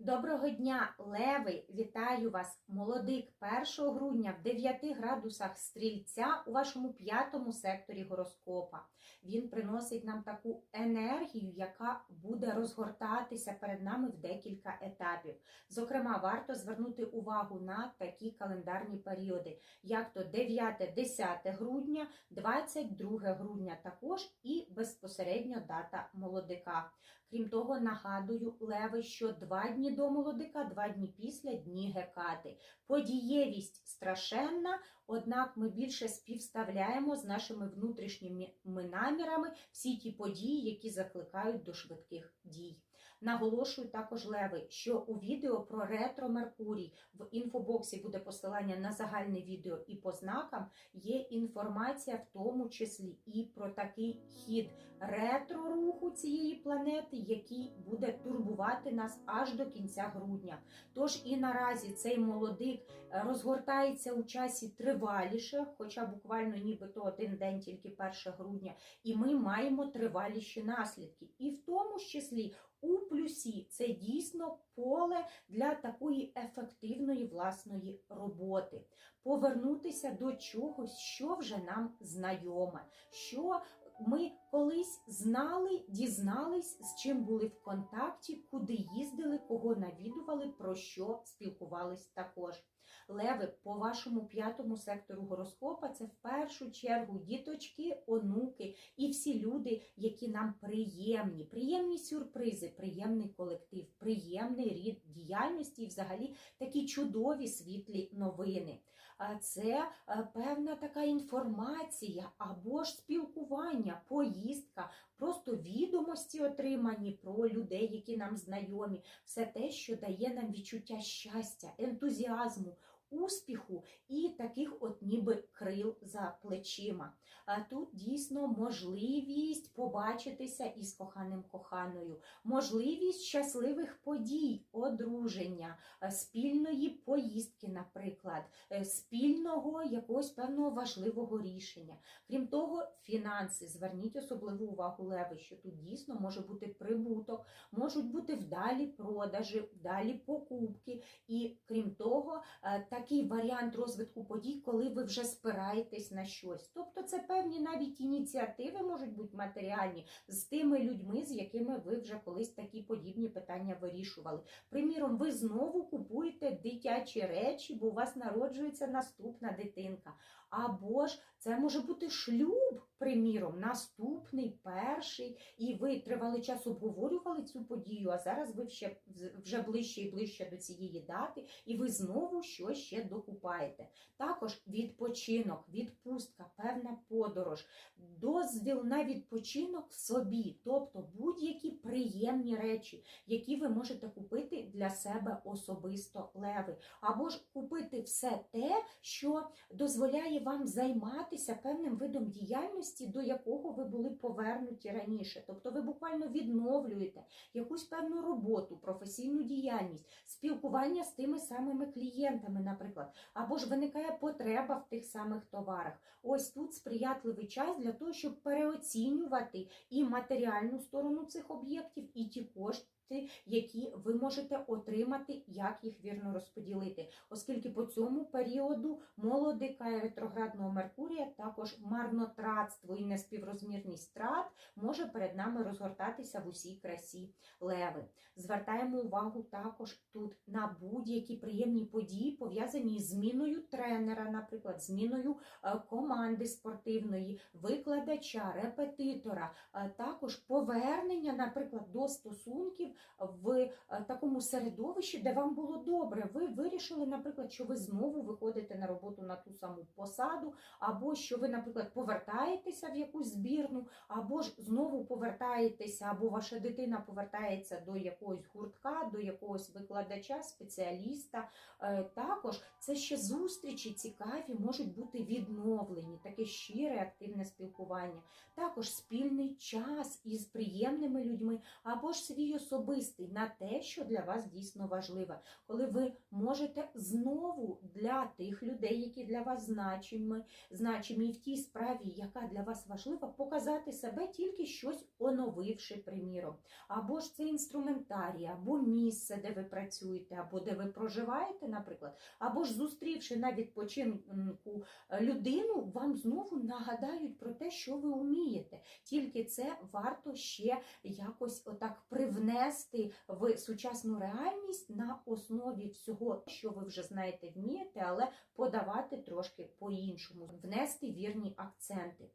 Доброго дня, Леви! Вітаю вас! Молодик 1 грудня в 9 градусах стрільця у вашому п'ятому секторі гороскопа. Він приносить нам таку енергію, яка буде розгортатися перед нами в декілька етапів. Зокрема, варто звернути увагу на такі календарні періоди, як то 9-10 грудня, 22 грудня також і безпосередньо дата молодика. Крім того, нагадую, Леви, що два дні до молодика, два дні після дні гекати. Подієвість страшенна, однак ми більше співставляємо з нашими внутрішніми намірами всі ті події, які закликають до швидких дій. Наголошую також Леви, що у відео про ретро Меркурій в інфобоксі буде посилання на загальне відео і по знакам. Є інформація в тому числі і про такий хід ретро руху цієї планети, який буде турбувати нас аж до кінця грудня. Тож і наразі цей молодик е, розгортається у часі триваліше, хоча буквально нібито один день, тільки 1 грудня, і ми маємо триваліші наслідки. І в тому числі у плюсі це дійсно поле для такої ефективної власної роботи. Повернутися до чогось, що вже нам знайоме, що ми колись знали, дізнались, з чим були в контакті, куди їздили, кого навідували, про що спілкувались також. Леви, по вашому п'ятому сектору гороскопа, це в першу чергу діточки, онуки і всі люди, які нам приємні, приємні сюрпризи, приємний колектив, приємний рід діяльності і взагалі такі чудові світлі новини. Це е, певна така інформація або ж спілкування, поїздка, просто відомості отримані про людей, які нам знайомі, все те, що дає нам відчуття щастя, ентузіазму. Успіху і таких от ніби крил за плечима. А тут дійсно можливість побачитися із коханим коханою, можливість щасливих подій, одруження, е, спільної поїздки, наприклад, е, спільного якогось певного важливого рішення. Крім того, фінанси. Зверніть особливу увагу Леви, що тут дійсно може бути прибуток, можуть бути вдалі продажі, вдалі покупки, і крім того, е, такий варіант розвитку подій, коли ви вже спираєтесь на щось. Тобто це певні навіть ініціативи можуть бути матеріальні з тими людьми, з якими ви вже колись такі подібні питання вирішували. Приміром, ви знову купуєте дитячі речі, бо у вас народжується наступна дитинка. Або ж це може бути шлюб, приміром, наступний, перший, і ви тривалий час обговорювали цю подію, а зараз ви ще вже ближче і ближче до цієї дати, і ви знову щось ще докупаєте. Також відпочинок, відпустка, певна подорож, дозвіл на відпочинок собі, тобто будь-які приємні речі, які ви можете купити для себе особисто леви, або ж купити все те, що дозволяє вам займатися певним видом діяльності, до якого ви були повернуті раніше. Тобто ви буквально відновлюєте якусь певну роботу, професійну діяльність, спілкування з тими самими клієнтами, наприклад, або ж виникає потреба в тих самих товарах. Ось тут сприятливий час для того, щоб переоцінювати і матеріальну сторону цих об'єктів, і ті кошти які ви можете отримати, як їх вірно розподілити, оскільки по цьому періоду молодика ретроградного Меркурія також марнотратство і неспіврозмірність трат може перед нами розгортатися в усій красі леви. Звертаємо увагу також тут на будь-які приємні події, пов'язані з зміною тренера, наприклад, зміною е, команди спортивної, викладача, репетитора, е, також повернення, наприклад, до стосунків в е, такому середовищі, де вам було добре. Ви вирішили, наприклад, що ви знову виходите на роботу на ту саму посаду, або що ви, наприклад, повертаєтеся в якусь збірну, або ж знову повертаєтеся, або ваша дитина повертається до якогось гуртка, до якогось викладача, спеціаліста. Е, також це ще зустрічі цікаві, можуть бути відновлені, таке щире, активне спілкування. Також спільний час із приємними людьми, або ж свій особистий особистий на те, що для вас дійсно важливе, коли ви можете знову для тих людей, які для вас значимі, значимі в тій справі, яка для вас важлива, показати себе тільки щось оновивши, приміром. Або ж це інструментарій, або місце, де ви працюєте, або де ви проживаєте, наприклад, або ж зустрівши на відпочинку е, людину, вам знову нагадають про те, що ви вмієте. Тільки це варто ще якось отак привнести в сучасну реальність на основі всього, що ви вже знаєте, вмієте, але подавати трошки по-іншому, внести вірні акценти.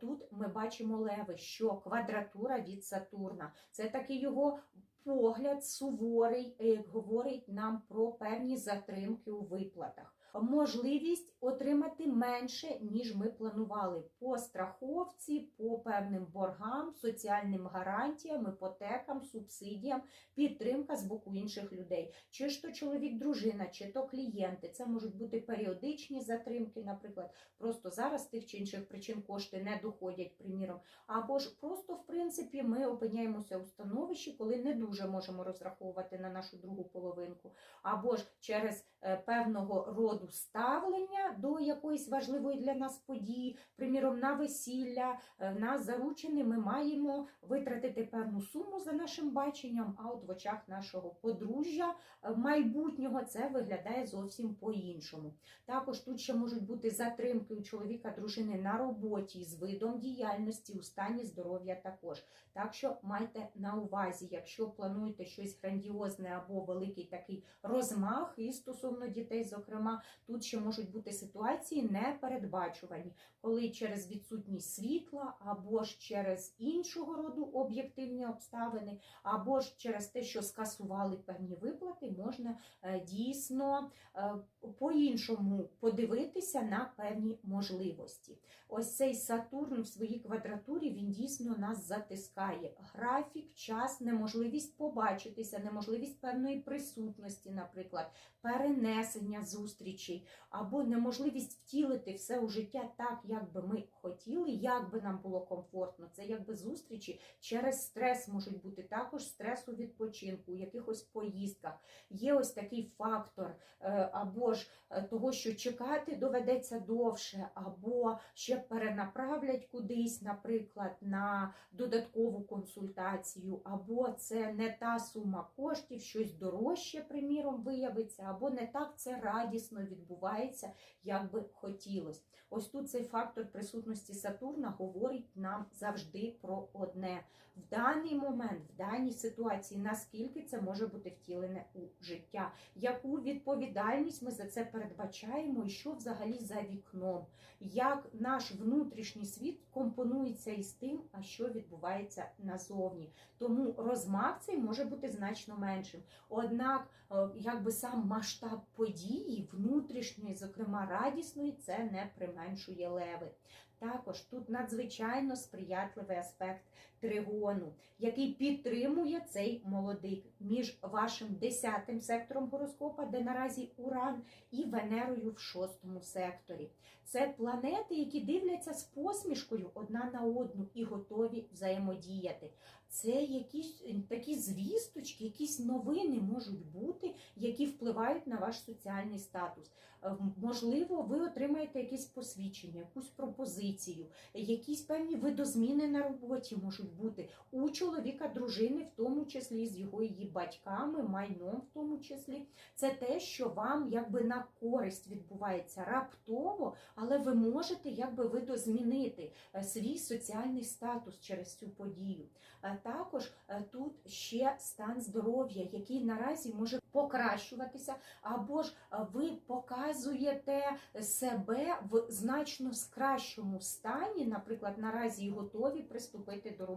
Тут ми бачимо леви, що квадратура від Сатурна це такий його погляд суворий, е, говорить нам про певні затримки у виплатах. Можливість отримати менше, ніж ми планували, по страховці, по певним боргам, соціальним гарантіям, іпотекам, субсидіям, підтримка з боку інших людей. Чи ж то чоловік, дружина, чи то клієнти. Це можуть бути періодичні затримки, наприклад, просто зараз тих чи інших причин кошти не доходять, приміром. Або ж просто, в принципі, ми опиняємося у становищі, коли не дуже можемо розраховувати на нашу другу половинку, або ж через е, певного роду ставлення до якоїсь важливої для нас події, приміром, на весілля, е, на заручини ми маємо витратити певну суму за нашим баченням, а от в очах нашого подружжя е, майбутнього це виглядає зовсім по-іншому. Також тут ще можуть бути затримки у чоловіка, дружини на роботі з видом діяльності, у стані здоров'я також. Так що майте на увазі, якщо плануєте щось грандіозне або великий такий розмах, і стосовно дітей, зокрема, тут ще можуть бути ситуації непередбачувані, коли через відсутність світла, або ж через іншого роду об'єктивні обставини, або ж через те, що скасували певні виплати, можна е, дійсно е, по-іншому подивитися на певні можливості. Ось цей Сатурн в своїй квадратурі він дійсно нас затискає. Графік, час, неможливість побачитися, неможливість певної присутності, наприклад, перенесення зустрічей, або неможливість втілити все у життя так, як би ми хотіли, як би нам було комфортно. Це якби зустрічі через стрес можуть бути також стрес у відпочинку, у якихось поїздках. Є ось такий фактор, е, або ж е, того, що чекати доведеться довше, або ще перенаправлять кудись, наприклад, на додаткову консультацію, або це не та сума коштів, щось дорожче, приміром, виявиться, або не так це радісно відбувається, як би хотілося. Ось тут цей фактор присутності Сатурна говорить нам завжди про одне. В даний момент, в даній ситуації, наскільки це може бути втілене у життя, яку відповідальність ми за це передбачаємо, і що взагалі за вікном, як наш внутрішній світ компонується із тим, а що відбувається назовні. Тому розмах цей може бути значно меншим. Однак, е, якби сам масштаб події, внутрішньої, зокрема радісної, це не применшує леви. Також тут надзвичайно сприятливий аспект тригону, який підтримує цей молодик між вашим десятим сектором гороскопа, де наразі Уран, і Венерою в шостому секторі. Це планети, які дивляться з посмішкою одна на одну і готові взаємодіяти. Це якісь такі звісточки, якісь новини можуть бути, які впливають на ваш соціальний статус. Е, Можливо, ви отримаєте якесь посвідчення, якусь пропозицію, якісь певні видозміни на роботі можуть бути у чоловіка, дружини, в тому числі з його її батьками, майном, в тому числі. Це те, що вам якби на користь відбувається раптово, але ви можете якби видозмінити е, свій соціальний статус через цю подію. Е, Також е, тут ще стан здоров'я, який наразі може покращуватися, або ж ви показуєте себе в значно кращому стані, наприклад, наразі готові приступити до роботи,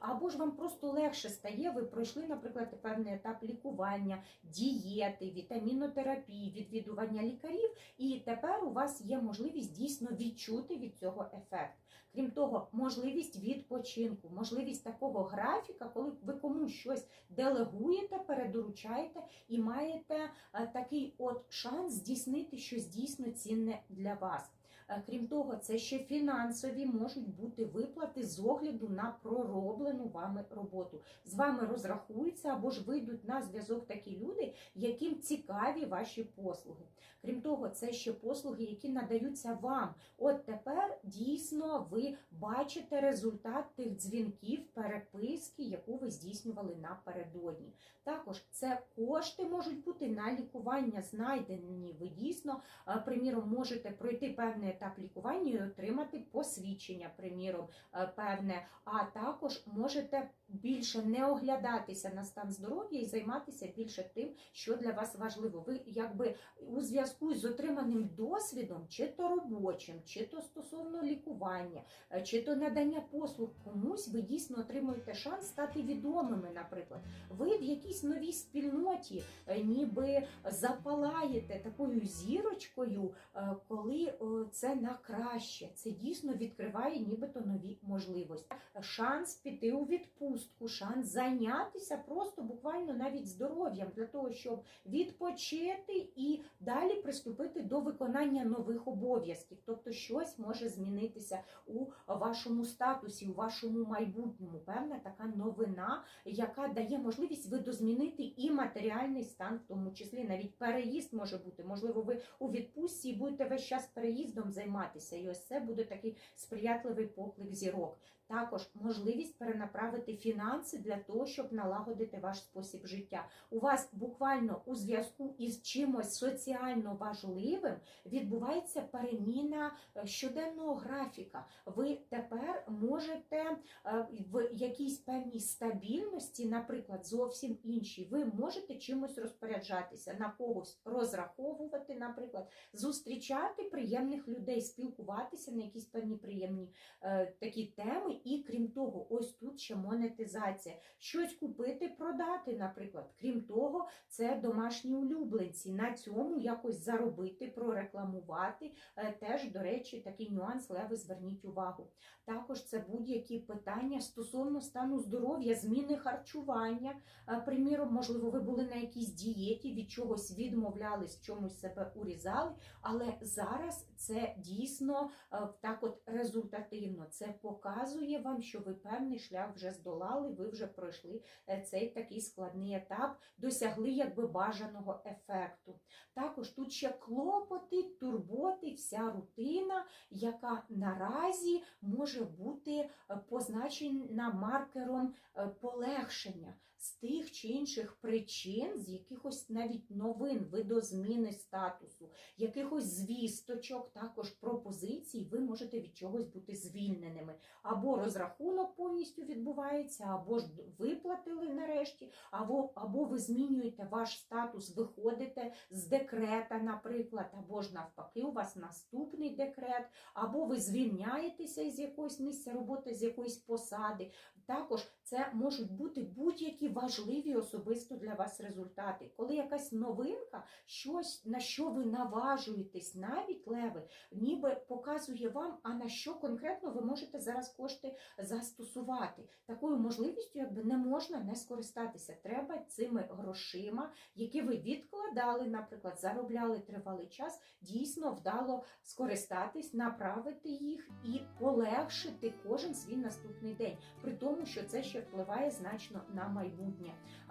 або ж вам просто легше стає. Ви пройшли, наприклад, певний етап лікування, дієти, вітамінотерапії, відвідування лікарів, і тепер у вас є можливість дійсно відчути від цього ефект. Крім того, можливість відпочинку, можливість такого графіка, коли ви комусь щось делегуєте, передоручаєте і маєте е, такий от шанс здійснити щось дійсно цінне для вас. Е, Крім того, це ще фінансові можуть бути виплати з огляду на пророблену вами роботу. З вами розрахуються або ж вийдуть на зв'язок такі люди, яким цікаві ваші послуги. Крім того, це ще послуги, які надаються вам. От тепер дійсно ви бачите результат тих дзвінків, переписки, яку ви здійснювали напередодні. Також це кошти можуть бути на лікування знайдені. Ви дійсно, е, приміром, можете пройти певний етап лікування і отримати посвідчення, приміром, е, певне, а також можете більше не оглядатися на стан здоров'я і займатися більше тим, що для вас важливо. Ви якби у зв'язку з отриманим досвідом, чи то робочим, чи то стосовно лікування, е, чи то надання послуг комусь, ви дійсно отримуєте шанс стати відомими, наприклад. Ви в якійсь новій спільноті е, ніби запалаєте такою зірочкою, е, коли це на краще. Це дійсно відкриває нібито нові можливості. Шанс піти у відпустку, шанс зайнятися просто буквально навіть здоров'ям для того, щоб відпочити і далі приступити до виконання нових обов'язків. Тобто щось може змінитися у вашому статусі, у вашому майбутньому. Певна така новина, яка дає можливість видозмінити і матеріальний стан, в тому числі навіть переїзд може бути. Можливо, ви у відпустці і будете весь час переїздом займатися. І ось це буде такий сприятливий поклик зірок. Також можливість перенаправити фінанси для того, щоб налагодити ваш спосіб життя. У вас буквально у зв'язку із чимось соціально важливим відбувається переміна е, щоденного графіка. Ви тепер можете е, в якійсь певній стабільності, наприклад, зовсім іншій, ви можете чимось розпоряджатися, на когось розраховувати, наприклад, зустрічати приємних людей, спілкуватися на якісь певні приємні е, такі теми. І крім того, ось тут ще монетизація. Щось купити, продати, наприклад. Крім того, це домашні улюбленці. На цьому якось заробити, прорекламувати. Е, Теж, до речі, такий нюанс, леви, зверніть увагу. Також це будь-які питання стосовно стану здоров'я, зміни харчування. Е, Приміром, можливо, ви були на якійсь дієті, від чогось відмовлялись, чомусь себе урізали, але зараз це дійсно е, так от результативно. Це показує вам, що ви певний шлях вже здолали, ви вже пройшли е, цей такий складний етап, досягли якби бажаного ефекту. Також тут ще клопоти, турботи, вся рутина, яка наразі може бути позначена маркером е, полегшення з тих чи інших причин, з якихось навіть новин, видозміни статусу, якихось звісточок, також пропозицій, ви можете від чогось бути звільненими. Або розрахунок повністю відбувається, або ж виплатили нарешті, або, або ви змінюєте ваш статус, виходите з декрета, наприклад, або ж навпаки, у вас наступний декрет, або ви звільняєтеся із якогось місця роботи, з якоїсь посади. Також це можуть бути будь-які важливі особисто для вас результати. Коли якась новинка, щось на що ви наважуєтесь, навіть леви, ніби показує вам, а на що конкретно ви можете зараз кошти застосувати. Такою можливістю якби не можна не скористатися. Треба цими грошима, які ви відкладали, наприклад, заробляли тривалий час, дійсно вдало скористатись, направити їх і полегшити кожен свій наступний день. При тому, що це ще впливає значно на майбутнє.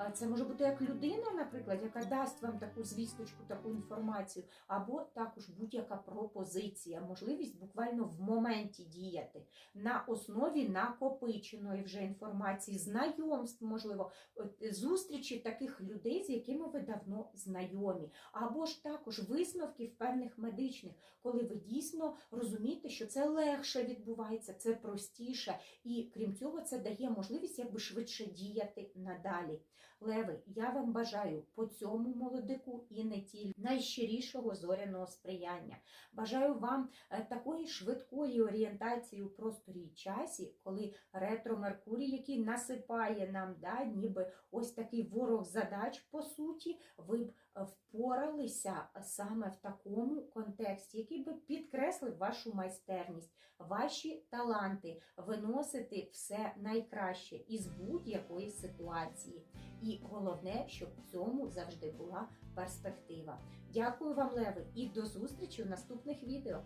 А Це може бути як людина, наприклад, яка дасть вам таку звісточку, таку інформацію, або також будь-яка пропозиція, можливість буквально в моменті діяти на основі накопиченої вже інформації, знайомств, можливо, зустрічі таких людей, з якими ви давно знайомі, або ж також висновків певних медичних, коли ви дійсно розумієте, що це легше відбувається, це простіше, і крім цього, це дає можливість якби швидше діяти надалі. Леви, я вам бажаю по цьому молодику і не тільки найщирішого зоряного сприяння. Бажаю вам е, такої швидкої орієнтації у просторі і часі, коли ретро Меркурій, який насипає нам, да, ніби ось такий ворог задач, по суті, ви б е, впоралися саме в такому контексті, який би підкреслив вашу майстерність, ваші таланти, виносити все найкраще із будь-якої ситуації. І головне, щоб в цьому завжди була перспектива. Дякую вам, Леви, і до зустрічі в наступних відео.